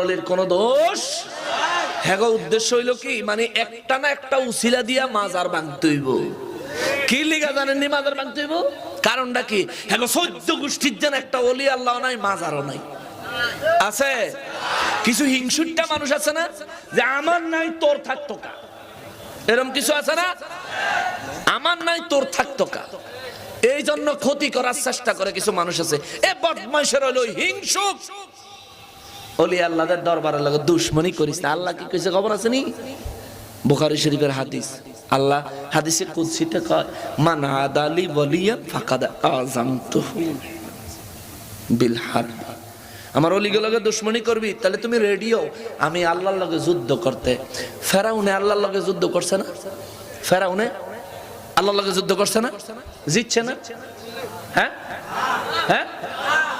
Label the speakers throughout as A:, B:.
A: অলির কোন দোষ? হ্যাঁ উদ্দেশ্য হইল কি? মানে একটা না একটা উসিলা দিয়া মাজার ভাঙতে হইব। কি লিগা জানেননি মাজার ভাঙতে হইব? কারণটা কি? হ্যাঁ গো, গোষ্ঠীর যেন একটা অলি আল্লাহ নাই মাজারও নাই। আছে? কিছু হিংসুটটা মানুষ আছে না? যে আমার নাই তোর থাকতো কা? এরকম কিছু আছে না? আমার নাই তোর থাকতো কা? এই জন্য ক্ষতি করার চেষ্টা করে কিছু মানুষ আছে। এ বদমাইশের হলো হিংসুক। অলি আল্লাহদের দরবারের লগে দুশ্মনী করিস না আল্লাহ কি কইছে? খবর আছে নি? বুখারী শরীফের হাদিস। আল্লাহ হাদিসে কুদসিতে কয়, মান আদালি ওয়ালিয়া ফাকাদ আযামতু বিল হারব। আমার অলিগুলোকে দুশ্মনী করবি, তাহলে তুমি রেডিও আমি আল্লাহর লগে যুদ্ধ করতে। ফেরাউনে আল্লাহর লগে যুদ্ধ করছে না? ফেরাউনে আল্লাহর লগে যুদ্ধ করছে না? জিতছে না? হ্যাঁ? হ্যাঁ?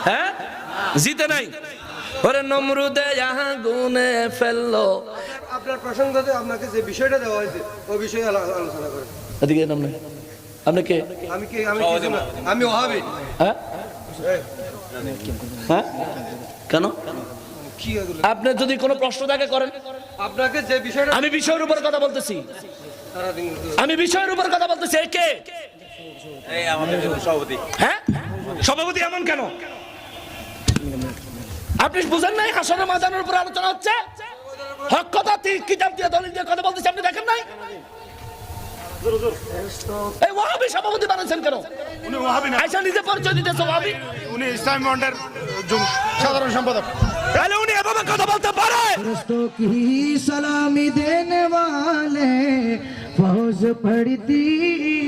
A: হ্যাঁ? জিতে নাই? ওরে নমরুদে যাহা গুনে ফেলল।
B: আপনার প্রসঙ্গতে আপনাকে যে বিষয়টা দেওয়া হয়েছে ওই বিষয়ে আলোচনা করেন।
A: এদিকে নাম নেই আপনি কে?
B: আমি কি আমি আমি ওহাবি।
A: হ্যাঁ? হ্যাঁ? কেন? আপনি যদি কোনো প্রশ্ন থাকে করেন।
B: আপনাকে যে বিষয়টা
A: আমি বিষয়ের উপর কথা বলতেছি। আমি বিষয়ের উপর কথা বলতেছি কে?
C: এই আমাদের সভাপতি।
A: হ্যাঁ? সভাপতি এমন কেন? আপনি বুঝেন নাই হাসনের ময়দানের উপর আলোচনা হচ্ছে হক কথা তি- কিতাব দিয়ে দলিল দিয়ে কথা বলতেছি আপনি দেখেন নাই এই ওয়াহাবি সভাপতি বানাচ্ছেন কেন
D: উনি ওহাবি না
A: আইসা নিজে পরিচয় দিতেছে ওয়াহাবি
D: উনি ইসলামী মন্ডের জ- সাধারণ সম্পাদক
A: তাহলে উনি এভাবে কথা বলতে পারে
E: दोस्तों की सलामी देने वाले फौज पड़ती थी